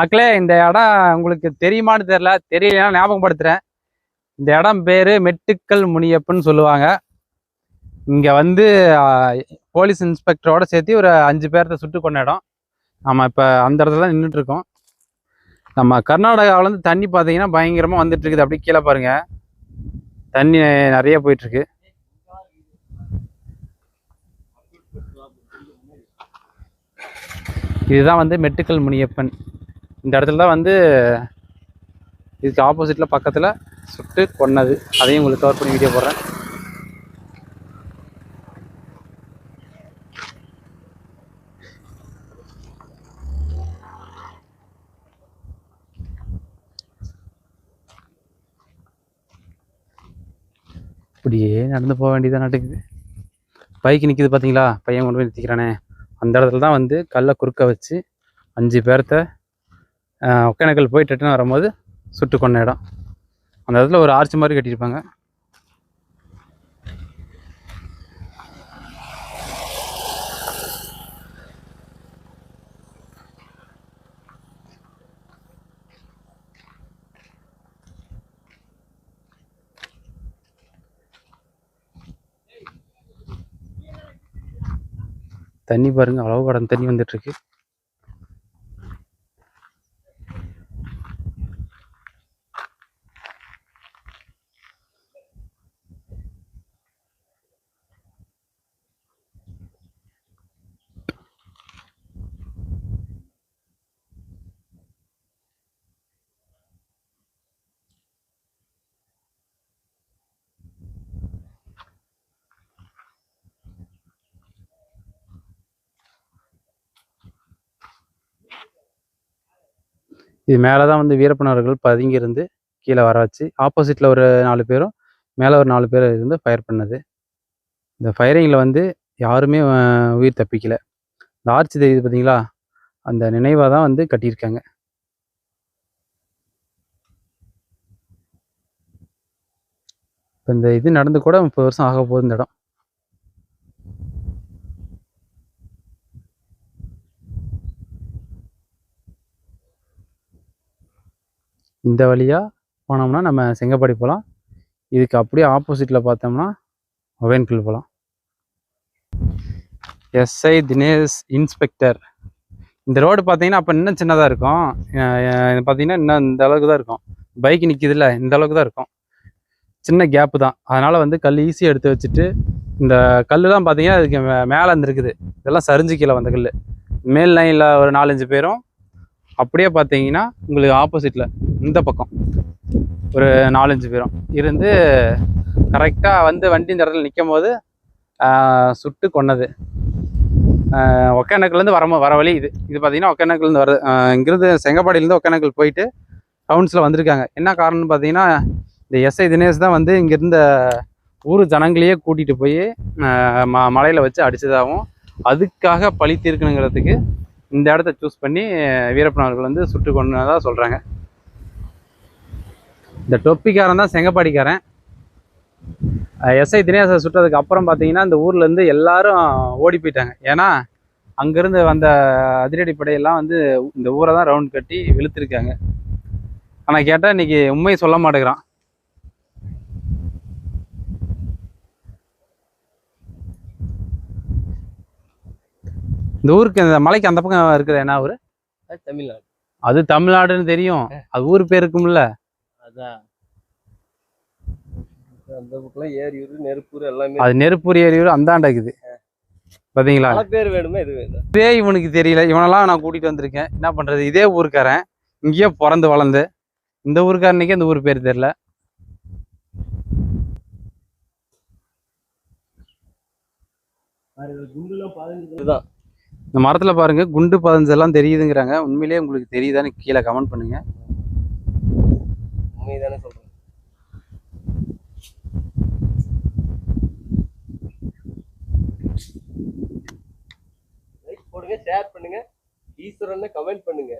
மக்களே இந்த இடம் உங்களுக்கு தெரியுமான்னு தெரியல. தெரியலன்னா ஞாபகப்படுத்துறேன். இந்த இடம் பேரு மெட்டுக்கல் முனியப்பன்னு சொல்லுவாங்க. இங்க வந்து போலீஸ் இன்ஸ்பெக்டரோட சேர்த்து ஒரு அஞ்சு பேர்த்த சுட்டு கொண்ட இடம். நம்ம இப்ப அந்த இடத்துல தான் நின்றுட்டு இருக்கோம் நம்ம கர்நாடகாவிலேருந்து தண்ணி பார்த்தீங்கன்னா பயங்கரமா வந்துட்டு இருக்குது அப்படியே கீழே பாருங்க. தண்ணி நிறைய போயிட்டு இருக்கு இதுதான் வந்து மெட்டுக்கல் முனியப்பன். இந்த இடத்துல தான் வந்து இதுக்கு ஆப்போசிட்டில் பக்கத்தில் சுட்டு கொன்னது. அதையும் உங்களுக்கு கவர் பண்ணி வீடியோ போடுறேன். இப்படியே நடந்து போக வேண்டியதாக நடக்குது. பைக் நிற்கிது பார்த்தீங்களா பையன் கொண்டு போய் நிறுத்திக்கிறானே. அந்த இடத்துல தான் வந்து கல்லை குறுக்க வச்சு அஞ்சு பேர்த்த ஒக்கேனக்கல் ஒகேனக்கல் போய் ரிட்டர்ன் வரும்போது சுட்டு கொண்ட இடம். அந்த இடத்துல ஒரு ஆர்ச் மாதிரி கட்டியிருப்பாங்க. தண்ணி பாருங்கள் அளவு படம் தண்ணி வந்துட்டுருக்கு இது மேலே தான் வந்து வீரப்பனவர்கள் பதுங்கி இருந்து கீழே வர வச்சு ஆப்போசிட்டில் ஒரு நாலு பேரும் மேலே ஒரு நாலு பேர் இருந்து ஃபயர் பண்ணது. இந்த ஃபயரிங்கில் வந்து யாருமே உயிர் தப்பிக்கலை. இந்த ஆர்ச்சி தெரியுது பார்த்தீங்களா அந்த நினைவாக தான் வந்து கட்டியிருக்காங்க. இப்போ இந்த இது நடந்து கூட முப்பது வருஷம் ஆக போகுது இந்த இடம். இந்த வழியாக போனோம்னா நம்ம செங்கப்பாடி போகலாம் இதுக்கு அப்படியே ஆப்போசிட்டில் பார்த்தோம்னா ஒவேன்கில் போகலாம் எஸ்ஐ தினேஷ் இன்ஸ்பெக்டர். இந்த ரோடு பார்த்தீங்கன்னா அப்போ இன்னும் சின்னதாக இருக்கும். பார்த்தீங்கன்னா இன்னும் இந்த அளவுக்கு தான் இருக்கும். பைக் நிற்கிதுல்ல இந்த அளவுக்கு தான் இருக்கும். சின்ன கேப்பு தான். அதனால் வந்து கல் ஈஸியாக எடுத்து வச்சுட்டு இந்த கல்லுலாம் பார்த்தீங்கன்னா அதுக்கு மே- மேலே இருந்துருக்குது. இதெல்லாம் சரிஞ்சு கீழே வந்த கல் மேல் லைனில் ஒரு நாலஞ்சு பேரும் அப்படியே பார்த்தீங்கன்னா உங்களுக்கு ஆப்போசிட்டில் இந்த பக்கம். ஒரு நாலஞ்சு பேரும். இருந்து கரெக்டாக வந்து வண்டி இந்த இடத்துல நிற்கும் போது சுட்டு கொன்னது. ஒக்கேனக்கிலேருந்து ஒகேனக்கல்லேருந்து வர வர வழி இது. இது பார்த்தீங்கன்னா ஒகேனக்கல்லேருந்து வருது இங்கிருந்து செங்கப்பாடியிலேருந்து ஒகேனக்கல் போயிட்டு டவுன்ஸில் வந்திருக்காங்க. என்ன காரணம்னு பார்த்தீங்கன்னா இந்த எஸ்ஐ தினேஷ் தான் வந்து இங்கேருந்த ஊர் ஜனங்களையே கூட்டிகிட்டு போய் ம மலையில் வச்சு அடித்ததாகவும் அதுக்காக பழி தீர்க்கணுங்கிறதுக்கு இந்த இடத்த சூஸ் பண்ணி வீரப்பன் அவர்கள் வந்து சுட்டு கொண்டதாக சொல்கிறாங்க இந்த டொப்பிக்காரன் தான் செங்கப்பாடிக்காரன். எஸ்ஐ தினேசை சுட்டதுக்கு அப்புறம் பார்த்தீங்கன்னா இந்த ஊர்லேருந்து எல்லாரும் ஓடி போயிட்டாங்க. ஏன்னா அங்கேருந்து வந்த அதிரடி படையெல்லாம் வந்து இந்த ஊரை தான் ரவுண்ட் கட்டி வெளுத்துருக்காங்க ஆனால் கேட்டால் இன்னைக்கு உண்மையை சொல்ல மாட்டேங்கிறான். இந்த ஊருக்கு இந்த மலைக்கு அந்த பக்கம் இருக்குது என்ன ஊர்? அது தமிழ்நாடு. அது தமிழ்நாடுன்னு தெரியும். அது ஊர் பேர் இருக்கும்ல. அதான். அந்த பக்கம் ஏரியூர் நெருப்பூர் எல்லாமே அது நெருப்பூர் ஏரியூர் அந்தாண்ட இருக்குது. பார்த்தீங்களா பல பேர் வேணுமே இது வேணும்? இதே இவனுக்கு தெரியல. இவனெல்லாம் நான் கூட்டிட்டு வந்திருக்கேன். என்ன பண்றது? இதே ஊருக்காரன். இங்கேயே பிறந்து வளர்ந்து. இந்த ஊருக்காரனுக்கே இந்த ஊர் பேர் தெரியல. இதுதான். இந்த மரத்தில் பாருங்கள் குண்டு பதஞ்செல்லாம் தெரியுதுங்கிறாங்க. உண்மையிலேயே உங்களுக்கு தெரியுதான்னு கீழே கமெண்ட் பண்ணுங்க. உண்மைதானே சொல்கிறேன் போடுங்க ஷேர் பண்ணுங்க. ஈஸ்வரன் கமெண்ட் பண்ணுங்க.